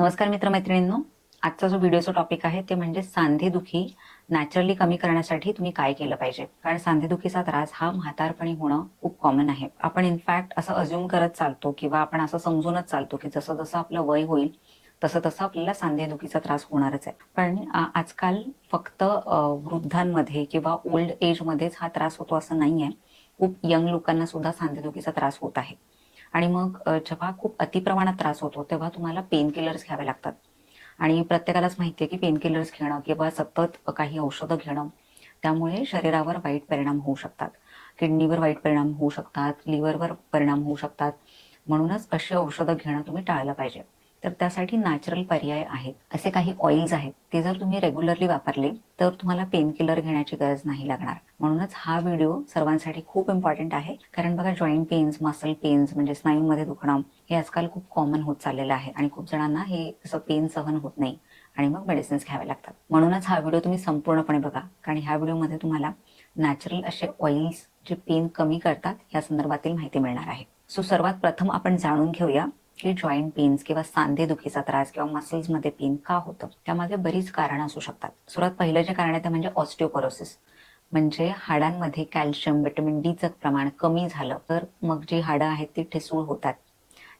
नमस्कार मित्रमैत्रिणींनो आजचा जो व्हिडिओचा टॉपिक आहे ते म्हणजे सांधेदुखी नॅचरली कमी करण्यासाठी तुम्ही काय केलं पाहिजे? कारण सांधेदुखीचा त्रास हा म्हातारपणी होणं खूप कॉमन आहे. आपण इनफॅक्ट असं अज्युम करत चालतो किंवा आपण असं समजूनच चालतो की जसं जसं आपलं वय होईल तसं तसं आपल्याला सांधेदुखीचा त्रास होणारच आहे. पण आजकाल फक्त वृद्धांमध्ये किंवा ओल्ड एजमध्येच हा त्रास होतो असं नाही आहे खूप यंग लोकांना सुद्धा सांधेदुखीचा त्रास होत आहे. आणि मग जेव्हा खूप अतिप्रमाणात त्रास होतो तेव्हा तुम्हाला पेन किलर्स घ्यावे लागतात. आणि प्रत्येकालाच माहिती आहे की पेन किलर्स घेणं किंवा सतत काही औषधं घेणं त्यामुळे शरीरावर वाईट परिणाम होऊ शकतात. किडनीवर वाईट परिणाम होऊ शकतात लिव्हरवर परिणाम होऊ शकतात. म्हणूनच अशी औषधं घेणं तुम्ही टाळलं पाहिजे. तर त्यासाठी नॅचरल पर्याय आहेत. असे काही ऑइल्स आहेत ते जर तुम्ही रेग्युलरली वापरले तर तुम्हाला पेन किलर घेण्याची गरज नाही लागणार. म्हणूनच हा व्हिडिओ सर्वांसाठी खूप इम्पॉर्टंट आहे. कारण बघा जॉईंट पेन्स मसल पेन्स म्हणजे स्नायूंमध्ये दुखणं हे आजकाल खूप कॉमन होत चाललेलं आहे. आणि खूप जणांना हे असं पेन सहन होत नाही. आणि मग मेडिसिन्स घ्यावे लागतात. म्हणूनच हा व्हिडिओ तुम्ही संपूर्णपणे बघा. कारण ह्या व्हिडिओमध्ये तुम्हाला नॅचरल असे ऑइल्स जे पेन कमी करतात या संदर्भातील माहिती मिळणार आहे. सो सर्वात प्रथम आपण जाणून घेऊया की जॉईंट पेन्स किंवा सांधे दुखीचा त्रास किंवा मसल्समध्ये पेन का होतं त्यामागे बरीच कारणं असू शकतात. सर्वात पहिलं जे कारण आहे ते म्हणजे ऑस्टिओपोरोसिस म्हणजे हाडांमध्ये कॅल्शियम विटॅमिन डीचं प्रमाण कमी झालं तर मग जी हाडं आहेत ती ठिसूळ होतात.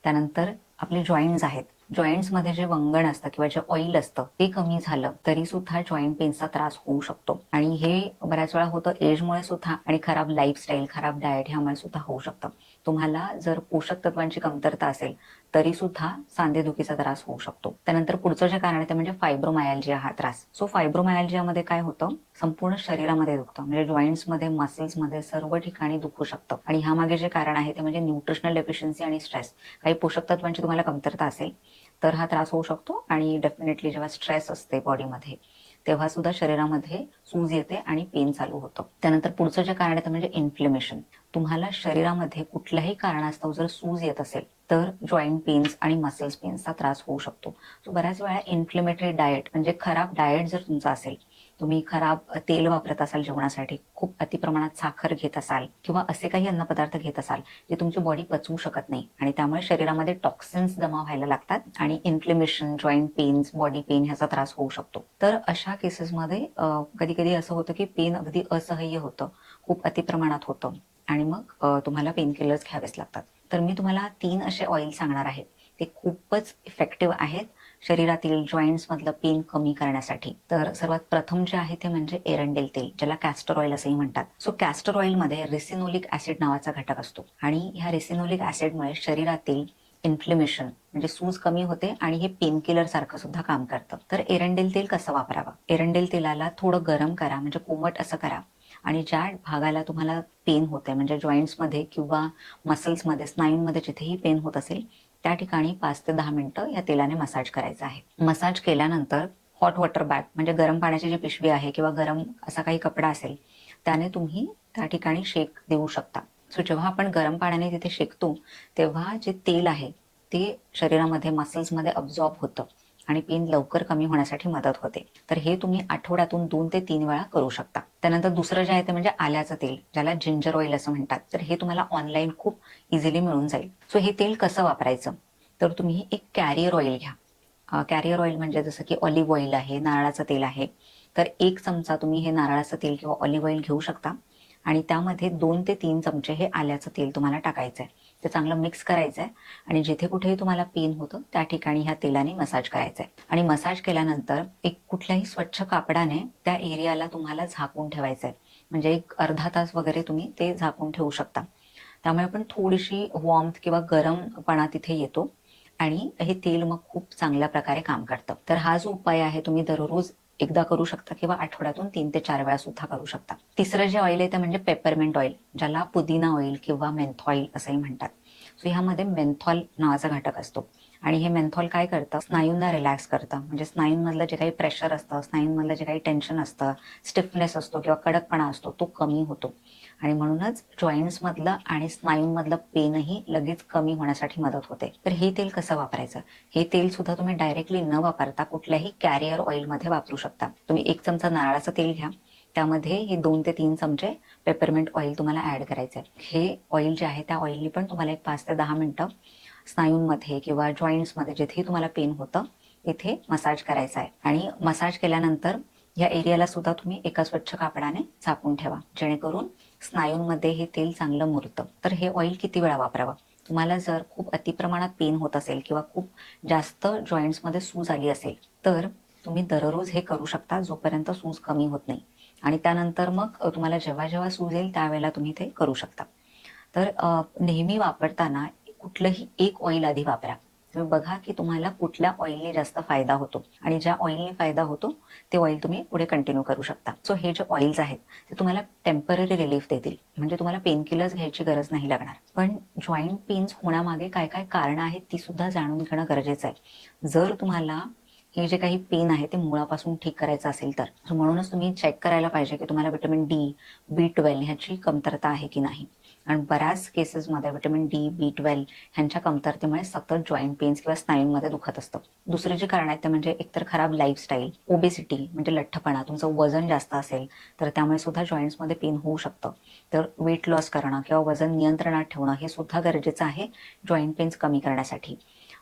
त्यानंतर आपले जॉईंट्स आहेत. जॉईंट्समध्ये जे वंगण असतं किंवा जे ऑइल असतं ते कमी झालं तरी सुद्धा जॉईंट पेनचा त्रास होऊ शकतो. आणि हे बऱ्याच वेळा होतं एजमुळे सुद्धा आणि खराब लाईफस्टाईल खराब डाएट ह्यामुळे सुद्धा होऊ शकतं. तुम्हाला जर पोषक तत्वांची कमतरता असेल तरी सुद्धा सांधेदुखीचा त्रास होऊ शकतो. त्यानंतर पुढचं जे कारण आहे ते म्हणजे फायब्रोमायल्जिया हा त्रास. सो फायब्रोमायल्जियामध्ये काय होतं? संपूर्ण शरीरामध्ये दुखतं. म्हणजे जॉईंट्समध्ये मसल्समध्ये सर्व ठिकाणी दुखू शकतं. आणि ह्यामागे जे कारण आहे ते म्हणजे न्यूट्रिशनल डेफिशियन्सी आणि स्ट्रेस काही पोषक तत्वांची तुम्हाला कमतरता असेल तर हा त्रास होऊ शकतो. आणि डेफिनेटली जेव्हा स्ट्रेस असते बॉडीमध्ये तेव्हा सुद्धा शरीरामध्ये सूज येते आणि पेन चालू होतं. त्यानंतर पुढचं जे कारण आहे ते म्हणजे इन्फ्लेमेशन तुम्हाला शरीरामध्ये कुठल्याही कारणास्तव जर सूज येत असेल तर जॉईंट पेन्स आणि मसल्स पेन्सचा त्रास होऊ शकतो. सो बऱ्याच वेळा इन्फ्लेमेटरी डाएट म्हणजे खराब डाएट जर तुमचा असेल तुम्ही खराब तेल वापरत असाल जेवणासाठी खूप अतिप्रमाणात साखर घेत असाल किंवा असे काही अन्नपदार्थ घेत असाल जे तुमची बॉडी पचवू शकत नाही आणि त्यामुळे शरीरामध्ये टॉक्सिन्स जमा व्हायला लागतात आणि inflammation joint pains body pain ह्याचा त्रास होऊ शकतो. तर अशा केसेसमध्ये कधी कधी असं होतं की पेन अगदी असह्य होतं खूप अतिप्रमाणात होतं. आणि मग तुम्हाला पेन किलर्स घ्यावेच लागतात. तर मी तुम्हाला तीन असे ऑइल सांगणार आहे. ते खूपच इफेक्टिव्ह आहेत शरीरातील जॉईंट्स मधलं पेन कमी करण्यासाठी. तर सर्वात प्रथम जे आहे ते म्हणजे एरंडेल तेल ज्याला कॅस्टर ऑइल असंही म्हणतात. सो कॅस्टर ऑइलमध्ये रेसिनोलिक ऍसिड नावाचा घटक असतो. आणि ह्या रेसिनोलिक ऍसिडमुळे शरीरातील इन्फ्लेमेशन म्हणजे सूज कमी होते आणि हे पेन किलर सारखं सुद्धा काम करतं. तर एरंडेल तेल कसं वापरावं? एरंडेल तेलाला थोडं गरम करा म्हणजे कोमट असं करा. आणि ज्या भागाला तुम्हाला पेन होते म्हणजे जॉईंट्समध्ये किंवा मसल्समध्ये स्नायूंमध्ये जिथेही पेन होत असेल त्या ठिकाणी पाच ते दहा मिनिटं या तेलाने मसाज करायचा आहे. मसाज केल्यानंतर हॉट वॉटर बॅग म्हणजे गरम पाण्याची जी पिशवी आहे किंवा गरम असा काही कपडा असेल त्याने तुम्ही त्या ठिकाणी शेक देऊ शकता. सो जेव्हा आपण गरम पाण्याने तिथे शेकतो तेव्हा जे तेल आहे ते शरीरामध्ये मसल्समध्ये अब्झॉर्ब होतं. आणि पेन लवकर कमी होण्यासाठी मदत होते. तर हे तुम्ही आठवड्यातून दोन ते तीन वेळा करू शकता. त्यानंतर दुसरं जे आहे ते म्हणजे आल्याचं तेल ज्याला जिंजर ऑइल असं म्हणतात. तर हे तुम्हाला ऑनलाईन खूप इझिली मिळून जाईल. सो हे तेल कसं वापरायचं? तर तुम्ही एक कॅरियर ऑइल घ्या. कॅरियर ऑइल म्हणजे जसं की ऑलिव्ह ऑइल आहे नारळाचं तेल आहे. तर एक चमचा तुम्ही हे नारळाचं तेल किंवा ऑलिव्ह ऑइल घेऊ शकता. आणि त्यामध्ये दोन ते तीन चमचे हे आल्याचं तेल तुम्हाला टाकायचं आहे ते चांगलं मिक्स करायचं आहे आणि जिथे कुठेही तुम्हाला पेन होतं त्या ठिकाणी ह्या तेलाने मसाज करायचा आहे आणि मसाज केल्यानंतर एक कुठल्याही स्वच्छ कापडाने त्या एरियाला तुम्हाला झाकून ठेवायचं आहे म्हणजे एक अर्धा तास वगैरे तुम्ही ते झाकून ठेवू शकता. त्यामुळे पण थोडीशी वॉर्मथ किंवा गरमपणा तिथे येतो. आणि हे तेल मग खूप चांगल्या प्रकारे काम करतं. तर हा जो उपाय आहे तुम्ही दररोज एकदा करू शकता किंवा आठवड्यातून तीन ते चार वेळा सुद्धा करू शकता. तिसरं जे ऑइल आहे ते म्हणजे पेपरमेंट ऑइल ज्याला पुदिना ऑइल किंवा मेन्थॉईल असंही म्हणतात. सो ह्यामध्ये मेंथॉल नावाचा घटक असतो. आणि हे मेंथॉल काय करतं? स्नायूंना रिलॅक्स करतं. म्हणजे स्नायूंमधलं जे काही प्रेशर असतं स्नायूंमधलं जे काही टेन्शन असतं स्टिफनेस असतो किंवा कडकपणा असतो तो कमी होतो. आणि म्हणूनच जॉईंट्समधलं आणि स्नायूंमधलं पेनही लगेच कमी होण्यासाठी मदत होते. तर हे तेल कसं वापरायचं? हे तेल सुद्धा तुम्ही डायरेक्टली न वापरता कुठल्याही कॅरियर ऑइलमध्ये वापरू शकता. तुम्ही एक चमचा नारळाचं तेल घ्या. त्यामध्ये हे दोन ते तीन चमचे पेपरमेंट ऑइल तुम्हाला ऍड करायचं आहे. हे ऑइल जे आहे त्या ऑइलनी पण तुम्हाला एक पाच ते दहा मिनटं स्नायूंमध्ये किंवा जॉईंट्समध्ये जिथेही तुम्हाला पेन होतं तिथे मसाज करायचा आहे. आणि मसाज केल्यानंतर या एरियाला सुद्धा तुम्ही एका स्वच्छ कापडाने झाकून ठेवा. जेणेकरून स्नायूंमध्ये हे तेल चांगलं मुरतं. तर हे ऑइल किती वेळा वापरावं? तुम्हाला जर खूप अतिप्रमाणात पेन होत असेल किंवा खूप जास्त जॉईंट्समध्ये सूज आली असेल तर तुम्ही दररोज हे करू शकता जोपर्यंत सूज कमी होत नाही. आणि त्यानंतर मग तुम्हाला जेव्हा जेव्हा सूज येईल त्यावेळेला तुम्ही ते करू शकता. तर नेहमी वापरताना कुठलंही एक ऑइल आधी वापरा. तुम्ही बघा की तुम्हाला कुठल्या ऑइलने जास्त फायदा होतो. आणि ज्या ऑइलने फायदा होतो ते ऑइल तुम्ही पुढे कंटिन्यू करू शकता. सो हे जे ऑइल्स आहेत ते तुम्हाला टेंपररी रिलीफ देतील. म्हणजे तुम्हाला पेन किलर्स घ्यायची गरज नाही लागणार. पण जॉईंट पेन्स होण्यामागे काय काय कारणं आहेत ती सुद्धा जाणून घेणं गरजेचं आहे. जर तुम्हाला हे जे काही पेन आहे ते मुळापासून ठीक करायचं असेल तर. म्हणूनच तुम्ही चेक करायला पाहिजे की तुम्हाला विटॅमिन डी बी ट्वेल्व ह्याची कमतरता आहे की नाही. आणि बऱ्याच केसेसमध्ये विटॅमिन डी बी ट्वेल्व ह्यांच्या कमतरतेमुळे सतत जॉईंट पेन्स किंवा स्नायूंमध्ये दुखत असतं. दुसरे जे कारण आहेत ते म्हणजे एकतर खराब लाईफस्टाईल ओबेसिटी म्हणजे लठ्ठपणा तुमचं वजन जास्त असेल तर त्यामुळे सुद्धा जॉईंट्समध्ये पेन होऊ शकतं. तर वेट लॉस करणं किंवा वजन नियंत्रणात ठेवणं हे सुद्धा गरजेचं आहे जॉईंट पेन्स कमी करण्यासाठी.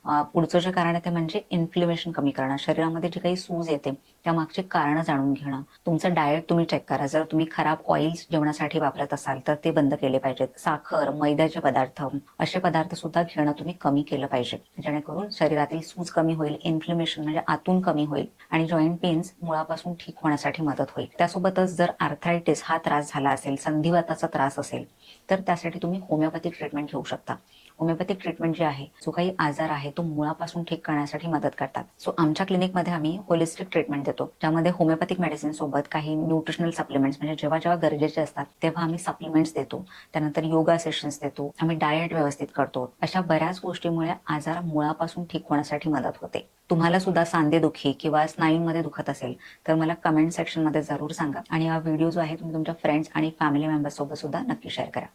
पुढचं जे कारण आहे ते म्हणजे इन्फ्लेमेशन कमी करणं. शरीरामध्ये जी काही सूज येते त्या मागचे कारण जाणून घेणं. तुमचं डाएट तुम्ही चेक करा. जर तुम्ही खराब ऑइल्स जेवणासाठी वापरत असाल तर ते बंद केले पाहिजेत. साखर मैद्याचे पदार्थ असे पदार्थ सुद्धा घेणं तुम्ही कमी केलं पाहिजे. जेणेकरून शरीरातील सूज कमी होईल इन्फ्लेमेशन म्हणजे आतून कमी होईल आणि जॉईंट पेन्स मुळापासून ठीक होण्यासाठी मदत होईल. त्यासोबतच जर आर्थरायटिस हा त्रास झाला असेल संधिवाताचा त्रास असेल तर त्यासाठी तुम्ही होमिओपॅथिक ट्रीटमेंट घेऊ शकता. होमिओपॅथिक ट्रीटमेंट जे आहे जो काही आजार आहे तो मुळापासून ठीक करण्यासाठी मदत करतात. सो आमच्या क्लिनिकमध्ये आम्ही होलिस्टिक ट्रीटमेंट देतो. ज्यामध्ये होमिओपॅथिक मेडिसिन सोबत काही न्यूट्रिशनल सप्लिमेंट्स म्हणजे जेव्हा जेव्हा गरजेचे असतात तेव्हा आम्ही सप्लिमेंट्स देतो. त्यानंतर योगा सेशन्स देतो. आम्ही डाएट व्यवस्थित करतो. अशा बऱ्याच गोष्टीमुळे आजार मुळापासून ठीक होण्यासाठी मदत होते. तुम्हाला सुद्धा सांधेदुखी किंवा स्नायूंमध्ये दुखत असेल तर मला कमेंट सेक्शनमध्ये जरूर सांगा. आणि हा व्हिडिओ जो आहे तुम्ही तुमच्या फ्रेंड्स आणि फॅमिली मेंबर्स सोबत सुद्धा नक्की शेअर करा.